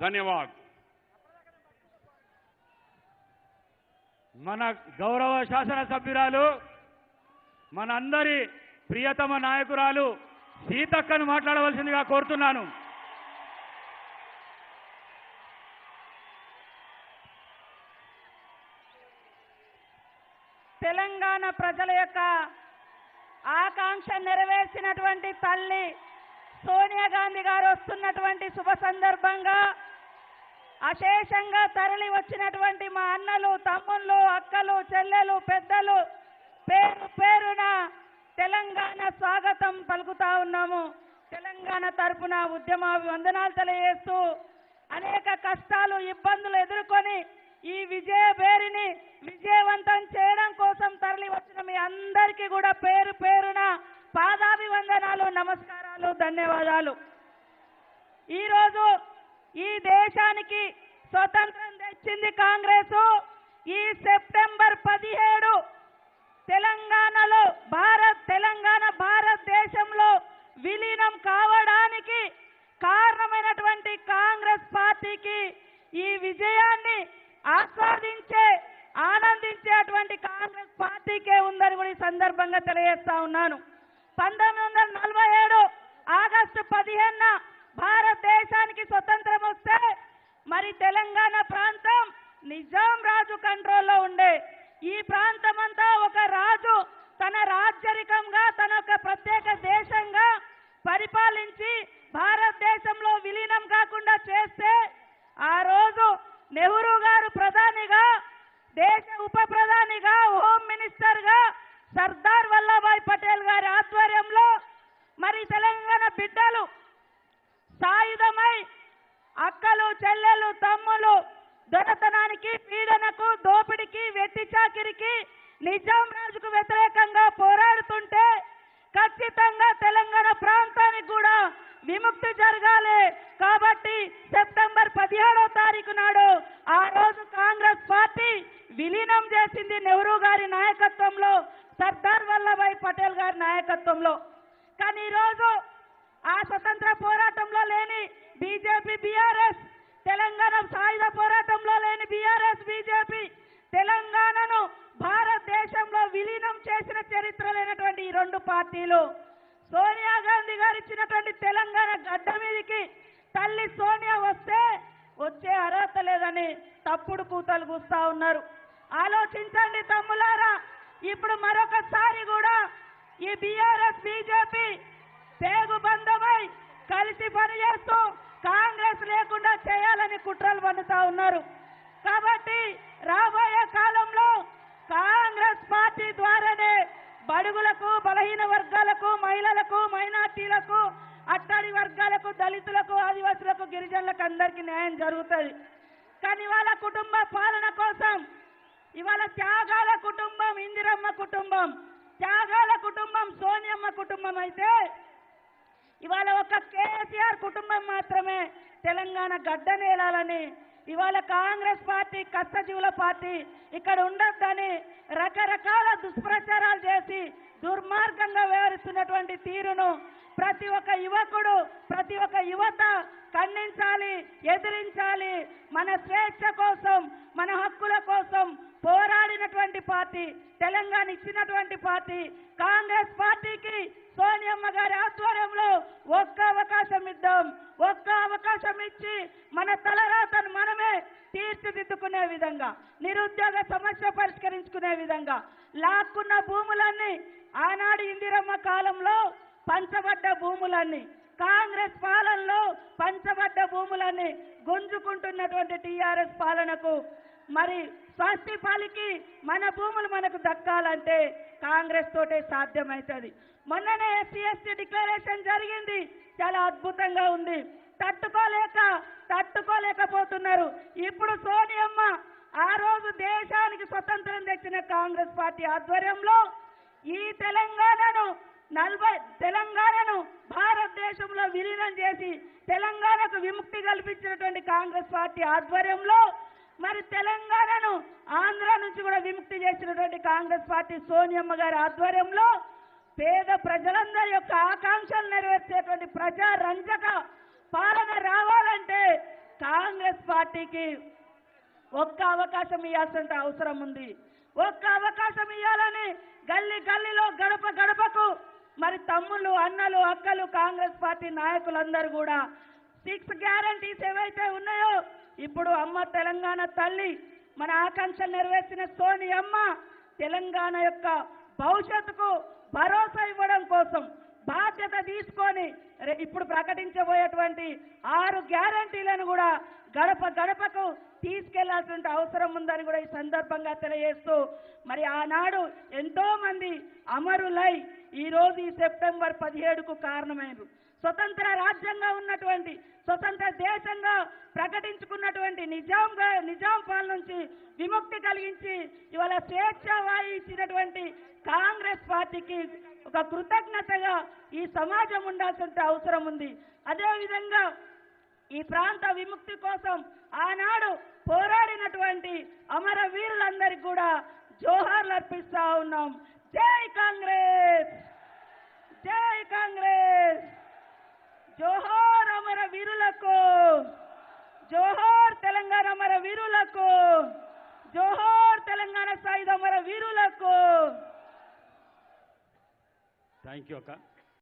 ధన్యవాద్. మన గౌరవ శాసనసభ్యురాలు మనందరి ప్రియతమ నాయకురాలు సీతక్కను మాట్లాడవలసిందిగా కోరుతున్నాను. తెలంగాణ ప్రజల యొక్క ఆకాంక్ష నెరవేర్చినటువంటి తల్లి సోనియా గాంధీ గారు వస్తున్నటువంటి శుభ సందర్భంగా అశేషంగా తరలి వచ్చినటువంటి మా అన్నలు తమ్ముళ్ళు అక్కలు చెల్లెలు పెద్దలు పేరు పేరున తెలంగాణ స్వాగతం పలుకుతా ఉన్నాము. తెలంగాణ తరపున ఉద్యమ వందనాలు తెలియజేస్తూ అనేక కష్టాలు ఇబ్బందులు ఎదుర్కొని ఈ విజయ పేరుని విజయవంతం చేయడం కోసం తరలి వచ్చిన మీ అందరికీ కూడా పేరు పేరున పాదాభివందనాలు నమస్కారాలు ధన్యవాదాలు. ఈరోజు దేశానికి స్వతంత్రం తెచ్చింది కాంగ్రెస్. ఈ సెప్టెంబర్ పదిహేడు తెలంగాణలో భారత్ తెలంగాణ భారతదేశంలో విలీనం కావడానికి కారణమైనటువంటి కాంగ్రెస్ పార్టీకి ఈ విజయాన్ని ఆస్వాదించే ఆనందించేటువంటి కాంగ్రెస్ పార్టీకే ఉందని కూడా ఈ సందర్భంగా తెలియజేస్తా ఉన్నాను. పంతొమ్మిది వందల నలభై ఏడు ఆగస్టు పదిహేను భారతదేశానికి స్వతంత్రం వస్తే మరి తెలంగాణ ప్రాంతం నిజాం రాజు కంట్రోల్లో ఉండే. ఈ ప్రాంతం అంతా ఒక రాజు తన రాజ్యరికంగా తన ఒక ప్రత్యేక దేశంగా పరిపాలించి భారతదేశంలో విలీనం కాకుండా చేస్తే ఆ రోజు నెహ్రూ గారు ప్రధాన దేశ ఉప ప్రధానిగా హోమ్ మినిస్టర్గా సర్దార్ వల్లభాయ్ పటేల్ గారి ఆధ్వర్యంలో మరి తెలంగాణ బిడ్డలు సాయుధమై అక్కలు చెల్లెలు తమ్ములు దొరతనానికి పీడనకు దోపిడికి వెట్టి చాకిరికి నిజాం రాజుకు వ్యతిరేకంగా పోరాడుతుంటే ఖచ్చితంగా తెలంగాణ ప్రాంతానికి కూడా విముక్తి జరగాలి. కాబట్టి సెప్టెంబర్ పదిహేడో తారీఖు నాడు ఆ రోజు కాంగ్రెస్ పార్టీ విలీనం చేసింది నెహ్రూ గారి నాయకత్వంలో సర్దార్ వల్లభాయ్ పటేల్ గారి నాయకత్వంలో. కానీ ఈరోజు ఆ స్వతంత్ర పోరాటంలో లేని బీజేపీ బీఆర్ఎస్ తెలంగాణ సాయుధ పోరాటంలో లేని బీఆర్ఎస్ బీజేపీ తెలంగాణను భారతదేశంలో విలీనం చేసిన చరిత్ర లేనటువంటి ఈ రెండు పార్టీలు సోనియా గాంధీ గారు ఇచ్చినటువంటి తెలంగాణ గడ్డ మీదకి తల్లి సోనియా వస్తే వచ్చే అర్హత లేదని తప్పుడు కూతలు కూస్తా ఉన్నారు. ఆలోచించండి తమ్ములారా ఇప్పుడు మరొకసారి కూడా ఈ బీఆర్ఎస్ బీజేపీ పేగు బంధమై కలిసి పనిచేస్తూ కాంగ్రెస్ లేకుండా చేయాలని కుట్రలు పన్నుతా ఉన్నారు. కాబట్టి రాబోయే కాలంలో కాంగ్రెస్ పార్టీ ద్వారానే బడుగులకు బలహీన వర్గాలకు మహిళలకు మైనార్టీలకు అట్టడి వర్గాలకు దళితులకు ఆదివాసులకు గిరిజనులకు అందరికీ న్యాయం జరుగుతుంది. కానీ వాళ్ళ కుటుంబ పాలన కోసం ఇవాళ త్యాగాల కుటుంబం ఇందిరమ్మ కుటుంబం త్యాగాల కుటుంబం సోనియమ్మ కుటుంబం అయితే ఇవాళ ఒక కేసీఆర్ కుటుంబం మాత్రమే తెలంగాణ గడ్డ నేలాలని ఇవాళ కాంగ్రెస్ పార్టీ కష్టజీవుల పార్టీ ఇక్కడ ఉండొద్దని రకరకాల దుష్ప్రచారాలు చేసి దుర్మార్గంగా వ్యవహరిస్తున్నటువంటి తీరును ప్రతి ఒక్క యువకుడు ప్రతి ఒక్క యువత ఖండించాలి ఎదిరించాలి. మన స్వేచ్ఛ కోసం మన హక్కుల కోసం పోరాడినటువంటి పార్టీ తెలంగాణ ఇచ్చినటువంటి పార్టీ కాంగ్రెస్ పార్టీకి సోనియమ్మ గారి ఆధ్వర్యంలో ఒక్క అవకాశం ఇద్దాం. ఒక్క అవకాశం ఇచ్చి మన తలరాతను మనమే తీర్చిదిద్దుకునే విధంగా నిరుద్యోగ సమస్య పరిష్కరించుకునే విధంగా లాక్కున్న భూములన్నీ ఆనాడు ఇందిరమ్మ కాలంలో పంచబడ్డ భూములన్నీ కాంగ్రెస్ పాలనలో పంచబడ్డ భూములన్నీ గుంజుకుంటున్నటువంటి టీఆర్ఎస్ పాలనకు మరి స్వస్తి పాలికి మన భూములు మనకు దక్కాలంటే కాంగ్రెస్ తోటే సాధ్యమవుతుంది మొన్ననే ఎస్సీ ఎస్టీ డిక్లరేషన్ జరిగింది చాలా అద్భుతంగా ఉంది. తట్టుకోలేక తట్టుకోలేకపోతున్నారు. ఇప్పుడు సోనియమ్మ ఆ రోజు దేశానికి స్వతంత్రం తెచ్చిన కాంగ్రెస్ పార్టీ ఆధ్వర్యంలో ఈ తెలంగాణను నలభై తెలంగాణను భారతదేశంలో విలీనం చేసి తెలంగాణకు విముక్తి కల్పించినటువంటి కాంగ్రెస్ పార్టీ ఆధ్వర్యంలో మరి తెలంగాణను ఆంధ్ర నుంచి కూడా విముక్తి చేసినటువంటి కాంగ్రెస్ పార్టీ సోనియమ్మ గారి ఆధ్వర్యంలో పేద ప్రజలందరి యొక్క ఆకాంక్షలు నెరవేర్చేటువంటి ప్రజా రంజక పాలన రావాలంటే కాంగ్రెస్ కాంగ్రెస్ పార్టీకి ఒక్క అవకాశం ఇవ్వాల్సిన అవసరం ఉంది. ఒక్క అవకాశం ఇవ్వాలని గల్లీ గల్లీలో గడప గడపకు మరి తమ్ముళ్ళు అన్నలు అక్కలు కాంగ్రెస్ పార్టీ నాయకులందరూ కూడా సిక్స్ గ్యారంటీస్ ఏవైతే ఉన్నాయో ఇప్పుడు అమ్మ తెలంగాణ తల్లి మన ఆకాంక్ష నెరవేర్చిన సోని అమ్మ తెలంగాణ యొక్క భవిష్యత్తుకు భరోసా ఇవ్వడం కోసం బాధ్యత తీసుకొని ఇప్పుడు ప్రకటించబోయేటువంటి ఆరు గ్యారంటీలను కూడా గడప గడపకు తీసుకెళ్ళాల్సిన అవసరం ఉందని కూడా ఈ సందర్భంగా తెలియజేస్తూ మరి ఆనాడు ఎంతో మంది అమరులై ఈ రోజు ఈ సెప్టెంబర్ పదిహేడుకు కారణమైనరు. స్వతంత్ర రాజ్యంగా ఉన్నటువంటి స్వతంత్ర దేశంగా ప్రకటించుకున్నటువంటి నిజాం నిజాం పాలన నుంచి విముక్తి కలిగించి ఇవాళ స్వేచ్ఛ వాయి ఇచ్చినటువంటి కాంగ్రెస్ పార్టీకి ఒక కృతజ్ఞతగా ఈ సమాజం ఉండాల్సిన అవసరం ఉంది. అదేవిధంగా ఈ ప్రాంత విముక్తి కోసం ఆనాడు పోరాడినటువంటి అమర వీరులందరికీ కూడా జోహార్లు అర్పిస్తా ఉన్నాం. జై కాంగ్రెస్! జై కాంగ్రెస్! జోహార్ అమర వీరులకు జోహార్ తెలంగాణ అమర వీరులకు జోహార్ తెలంగాణ సాయుధ అమర వీరులకు థ్యాంక్ యూ అక్క